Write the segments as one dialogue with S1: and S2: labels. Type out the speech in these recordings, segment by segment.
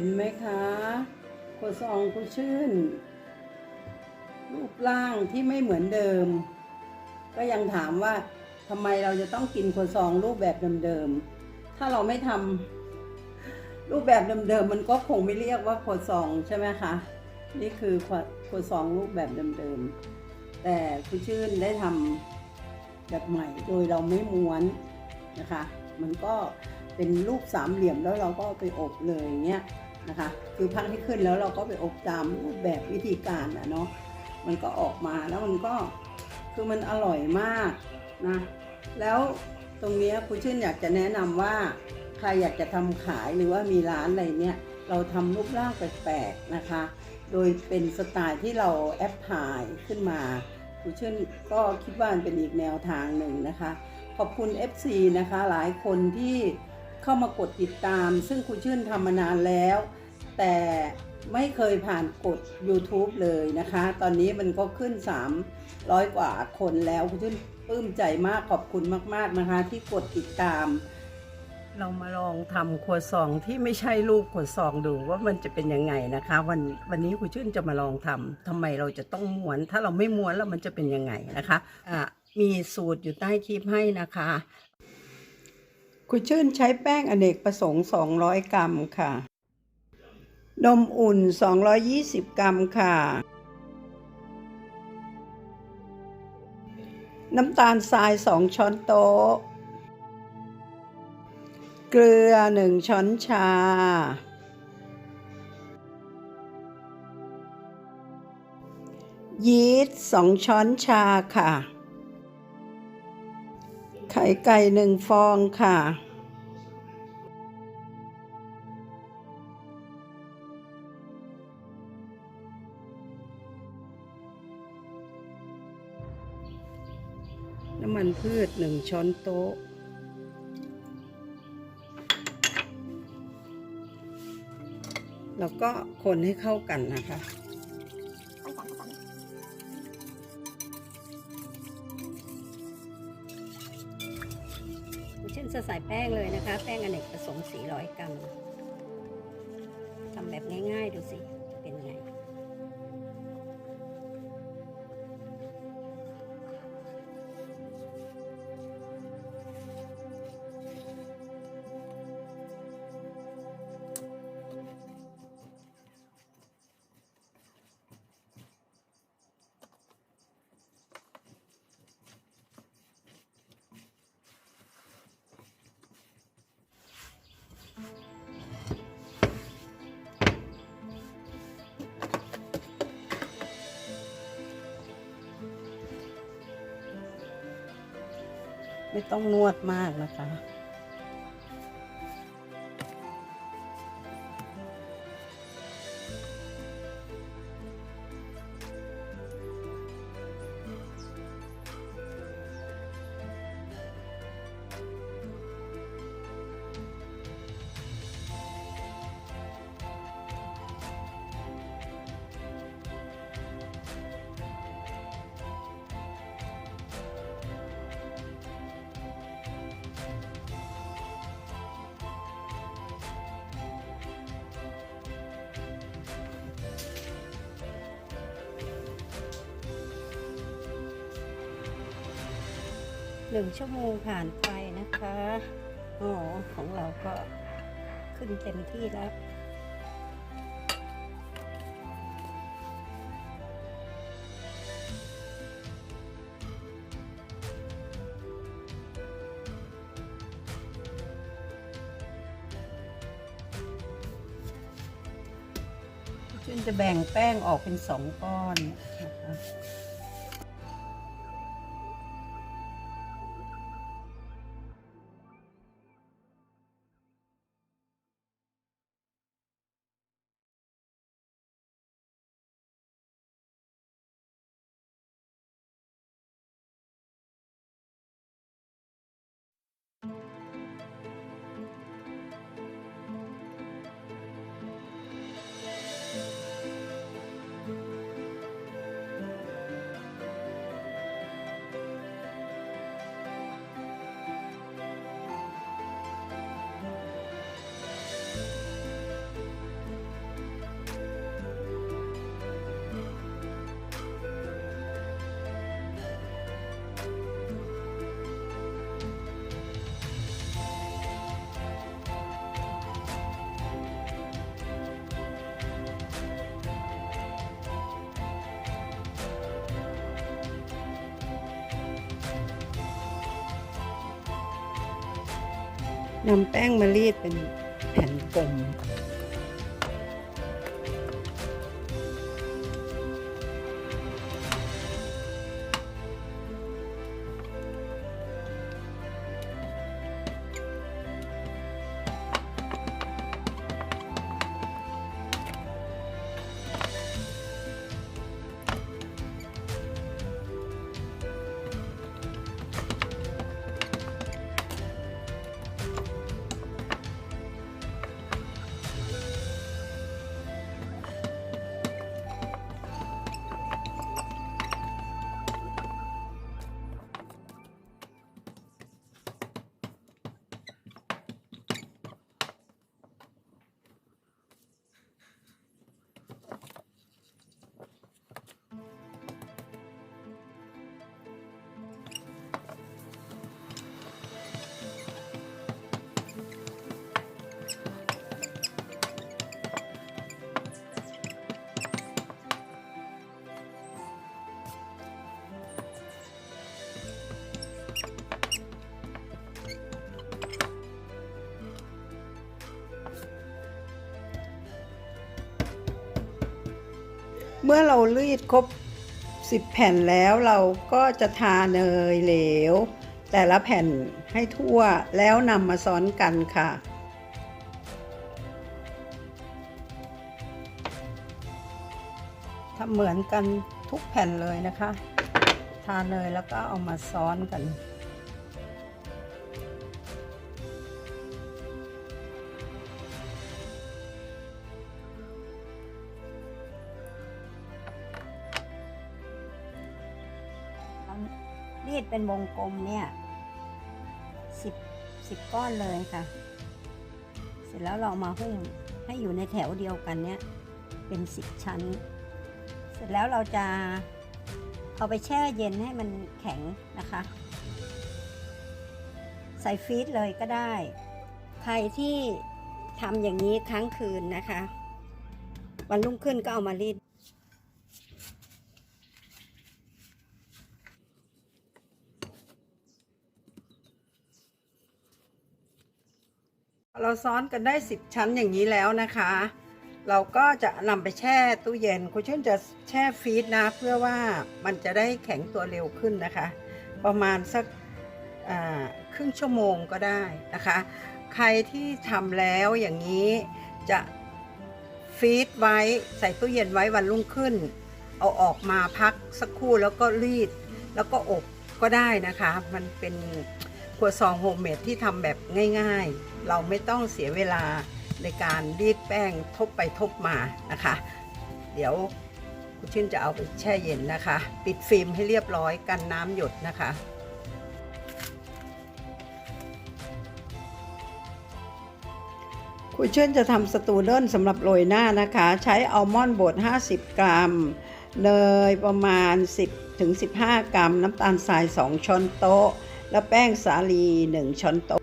S1: ห็นไหมคะครัวซองคุณชื่น รูปร่างที่ไม่เหมือนเดิม ก็ยังถามว่าทำไมเราจะต้องกินครัวซองรูปแบบเดิมๆ ถ้าเราไม่ทำรูปแบบเดิมๆ มันก็คงไม่เรียกว่าครัวซองใช่ไหมคะ นี่คือครัวคซองรูปแบบเดิมๆ แต่คุณชื่นได้ทำแบบใหม่โดยเราไม่ม้วนนะคะ มันก็เป็นรูปสามเหลี่ยมแล้วเราก็ไปอบเลยเงี้ย นะคะ คือพักให้ขึ้นแล้วเราก็ไปอบตามรูปแบบวิธีการอะเนาะมันก็ออกมาแล้วมันก็คือมันอร่อยมากนะแล้วตรงนี้คุณชื่นอยากจะแนะนำว่าใครอยากจะทำขายหรือว่ามีร้านอะไรเนี่ยเราทำรูปร่างแปลกๆนะคะ โดยเป็นสไตล์ที่เราแอปพลายขึ้นมาคุณชื่นก็คิดว่าเป็นอีกแนวทางหนึ่งนะคะ ขอบคุณ FC นะคะหลายคนที่เข้ามากดติดตาม ซึ่งคุณชื่นทำมานานแล้ว แต่ไม่เคยผ่านกด YouTube เลยนะคะ ตอนนี้มันก็ขึ้น 300 กว่าคนแล้วคุณชื่นปลื้มใจมากขอบคุณมาก ๆนะคะ ที่กดติดตาม เรามาลองทำครัวซองที่ไม่ใช่รูปครัวซองดูว่ามันจะเป็นยังไงนะคะ วันวันนี้คุณชื่นจะมาลองทำทำไมเราจะต้องม้วน ถ้าเราไม่ม้วนแล้วมันจะเป็นยังไงนะคะอะมีสูตรอยู่ใต้คลิปให้นะคะคุณชื่นใช้แป้งอเนกประสงค์ 200 กรัมค่ะ นมอุ่น 220 กรัมค่ะ น้ำตาลทราย 2 ช้อนโต๊ะ เกลือ 1 ช้อนชา ยีสต์2ช้อนชาค่ะ ไข่ไก่หนึ่งฟองค่ะ พืชหนึ่งช้อนโต๊ะ แล้วก็คนให้เข้ากันนะคะเช่นจะใส่แป้งเลยนะคะ แป้งอเนกประสงค์400 กรัม ไม่ต้องนวดมากนะคะ หนึ่งชั่วโมงผ่านไปนะคะโอ้ของเราก็ขึ้นเต็มที่แล้วชื่นจะแบ่งแป้งออกเป็นสองก้อนนะคะ นำแป้งมารีดเป็นแผ่นกลม เมื่อเรารีดครบ 10 แผ่นแล้วเราก็จะทาเนยเหลว แต่ละแผ่นให้ทั่วแล้วนำมาซ้อนกันค่ะทำเหมือนกันทุกแผ่นเลยนะคะ ทาเนยแล้วก็เอามาซ้อนกัน
S2: เป็นวงกลมเนี่ยสิบสิบก้อนเลยค่ะ เสร็จแล้วเรามาหุ้มให้อยู่ในแถวเดียวกันเนี่ยเป็นสิบชั้น เสร็จแล้วเราจะเอาไปแช่เย็นให้มันแข็งนะคะ ใส่ฟรีซเลยก็ได้ ใครที่ทำอย่างนี้ครั้งคืนนะคะ วันรุ่งขึ้นก็เอามารีด
S1: เราซ้อนกันได้ 10 ชั้นอย่างนี้แล้วนะคะ เราก็จะนำไปแช่ตู้เย็นคุณชื่นจะแช่ฟรีซนะ เพื่อว่ามันจะได้แข็งตัวเร็วขึ้นนะคะ ประมาณสักครึ่งชั่วโมงก็ได้นะคะ ใครที่ทำแล้วอย่างนี้จะฟรีซไว้ใส่ตู้เย็นไว้วันรุ่งขึ้น เอาออกมาพักสักครู่แล้วก็รีด แล้วก็อบก็ได้นะคะ มันเป็น ครัวซองโฮมเมดที่ทำแบบง่ายๆ เราไม่ต้องเสียเวลาในการรีดแป้งทบไปทบมานะคะ เดี๋ยวคุณชื่นจะเอาไปแช่เย็นนะคะ ปิดฟิล์มให้เรียบร้อยกันน้ำหยดนะคะ คุณเชื่นจะทำสตูเดิลสำหรับโรยหน้านะคะ ใช้อัลมอนด์บด 50 กรัมเนยประมาณ 10ถึง15 กรัม น้ำตาลทราย 2 ช้อนโต๊ะ และแป้งสาลี 1 ช้อนโต๊ะ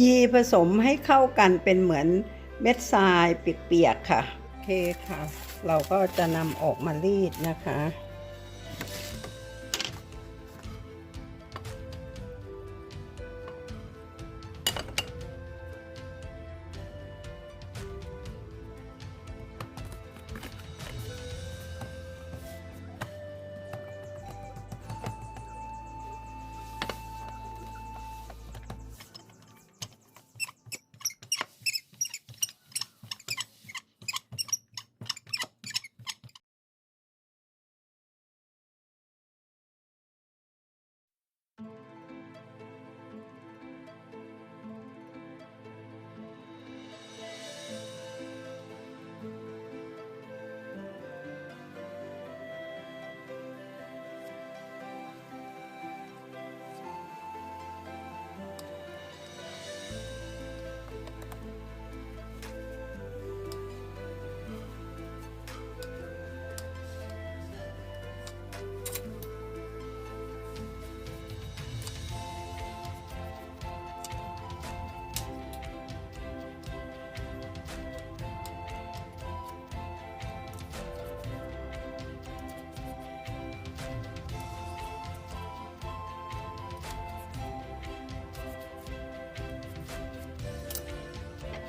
S1: ยีผสมให้เข้ากันเป็นเหมือนเม็ดทรายเปียกๆค่ะ โอเคค่ะ เราก็จะนำออกมารีดนะคะ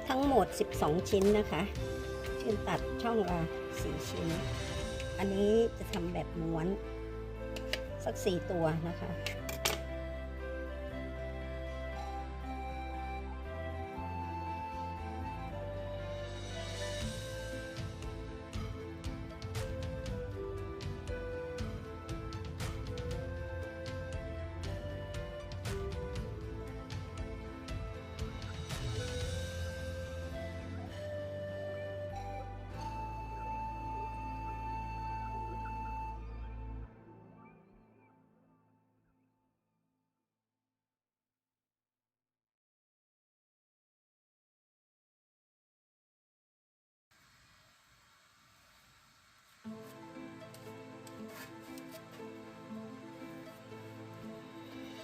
S2: ทั้งหมด 12 ชิ้นนะคะชื่นตัดช่องละ4ชิ้น อันนี้จะทำแบบม้วนสัก 4 ตัวนะคะ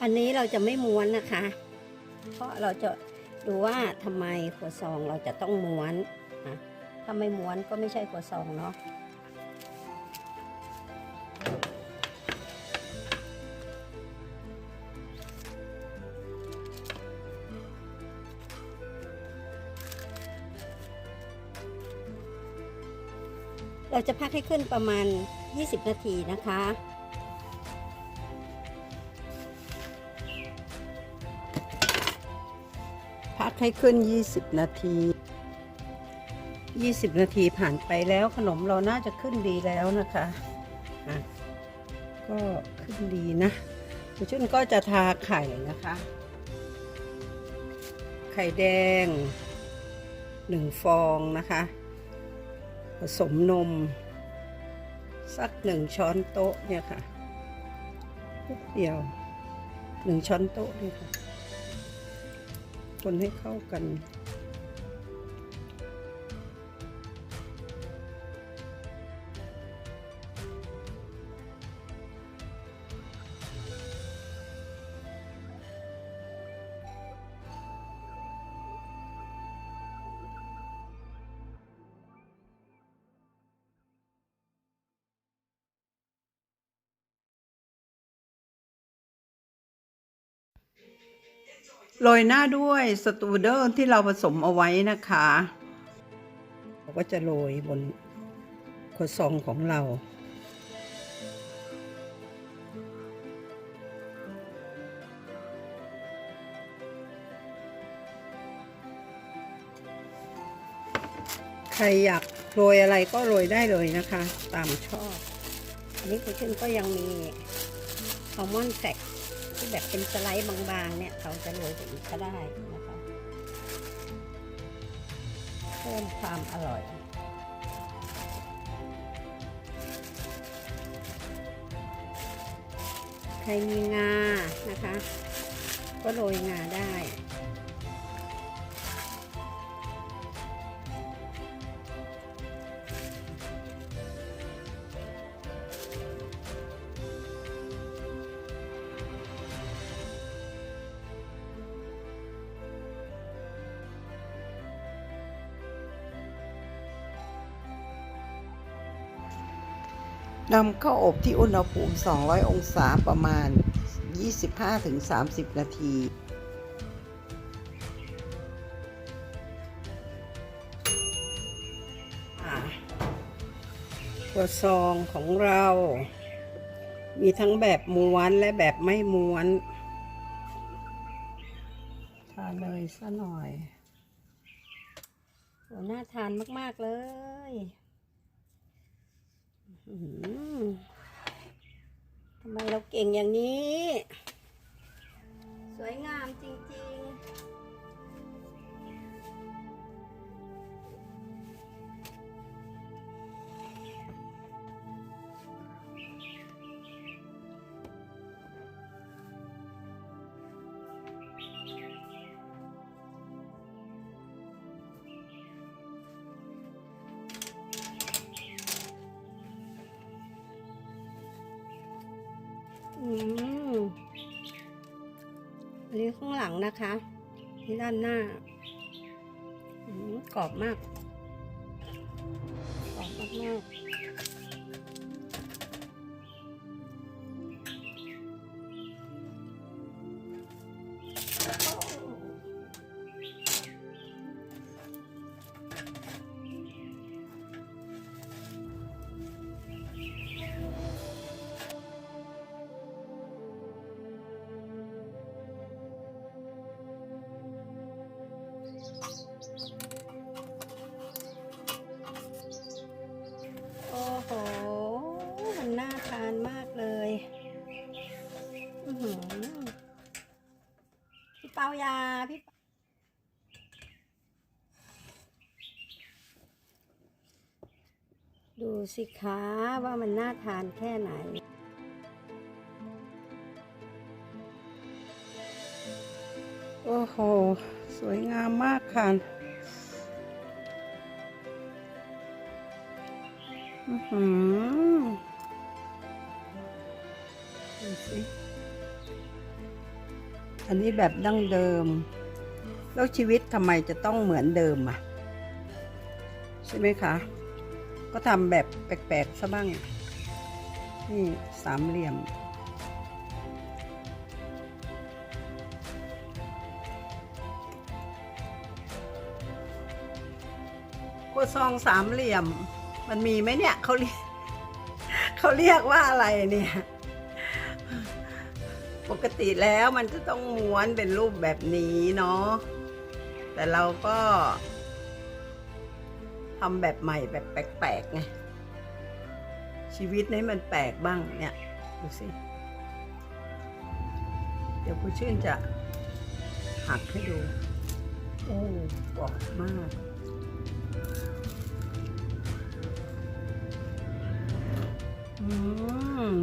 S2: อันนี้เราจะไม่ม้วนนะคะ เพราะเราจะดูว่าทำไมขวดซองเราจะต้องม้วนนะถ้าไม่ม้วนก็ไม่ใช่ขวดซองเนาะเราจะพักให้ขึ้นประมาณ 20 นาทีนะคะ
S1: ให้ขึ้น 20 นาที 20 นาทีผ่านไปแล้วขนมเราน่าจะขึ้นดีแล้วนะคะอะก็ขึ้นดีนะคุณชุ่นก็จะทาไข่นะคะ ไข่แดง 1 ฟองนะคะ ผสมนม สักหนึ่งช้อนโต๊ะเนี่ยค่ะเดียวหนึ่งช้อนโต๊ะนี่ค่ะ คนให้เข้ากัน โรยหน้าด้วยสตูเดอร์ที่เราผสมเอาไว้นะคะเราก็จะโรยบนขวดซองของเรา ใครอยากโรยอะไรก็โรยได้เลยนะคะ ตามชอบ
S2: อันนี้คุณชื่นก็ยังมีอัลมอนด์แฟก ที่แบบเป็นสไลด์บางๆเนี่ยเราจะโรยไปอีกก็ได้นะคะเพิ่มความอร่อยใครมีงานะคะ ก็โรยงาได้
S1: นำเข้าอบที่อุณหภูมิ 200 องศาประมาณ 25-30 นาทีตัวซองของเรา มีทั้งแบบม้วนและแบบไม่ม้วน ทานเลยซะหน่อย
S2: โหน่าทานมาก ๆ เลยอื้อหือ ทำไมเราเก่งอย่างนี้ สวยงามจริง นี้ข้างหลังนะคะ นี่ด้านหน้ากรอบมาก ดูสิคะว่ามันน่าทานแค่ไหน
S1: โอ้โห สวยงามมากค่ะอื้อหือดูสิอันนี้แบบดั้งเดิม แล้วชีวิตทำไมจะต้องเหมือนเดิมอะ ใช่ไหมคะ ก็ทำแบบแปลกๆซะบ้าง นี่สามเหลี่ยม กัวซองสามเหลี่ยม มันมีไหมเนี่ยเขาเรียกเขาเรียกว่าอะไรเนี่ย ปกติแล้วมันจะต้องม้วนเป็นรูปแบบนี้เนาะ แต่เราก็ ทำแบบใหม่แบบแปลกๆไง ชีวิตนี้มันแปลกบ้างเนี่ย ดูสิ เดี๋ยวผู้ชื่นจะหักให้ดู โอ้กรอบมาก อืม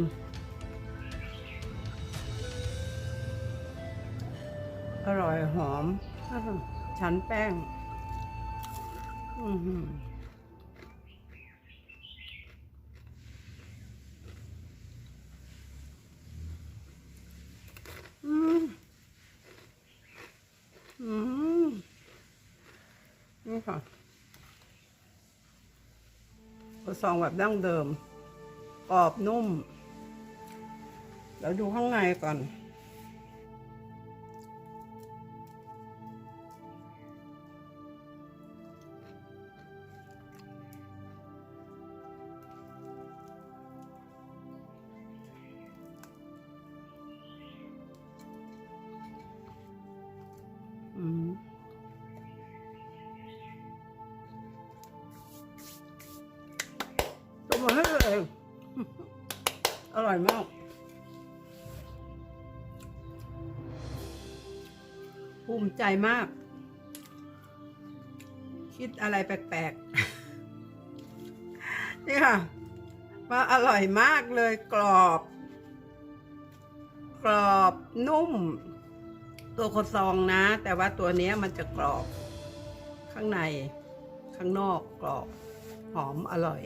S1: อร่อยหอม ชั้นแป้ง นี่ค่ะกระซองแบบดั้งเดิมกรอบนุ่ม แล้วดูข้างในก่อน ภูมิใจมาก คิดอะไรแปลกๆ นี่ค่ะว่าอร่อยมากเลยกรอบ กรอบนุ่ม ตัวโคซองนะ แต่ว่าตัวเนี้ยมันจะกรอบ ข้างใน ข้างนอกกรอบ หอมอร่อย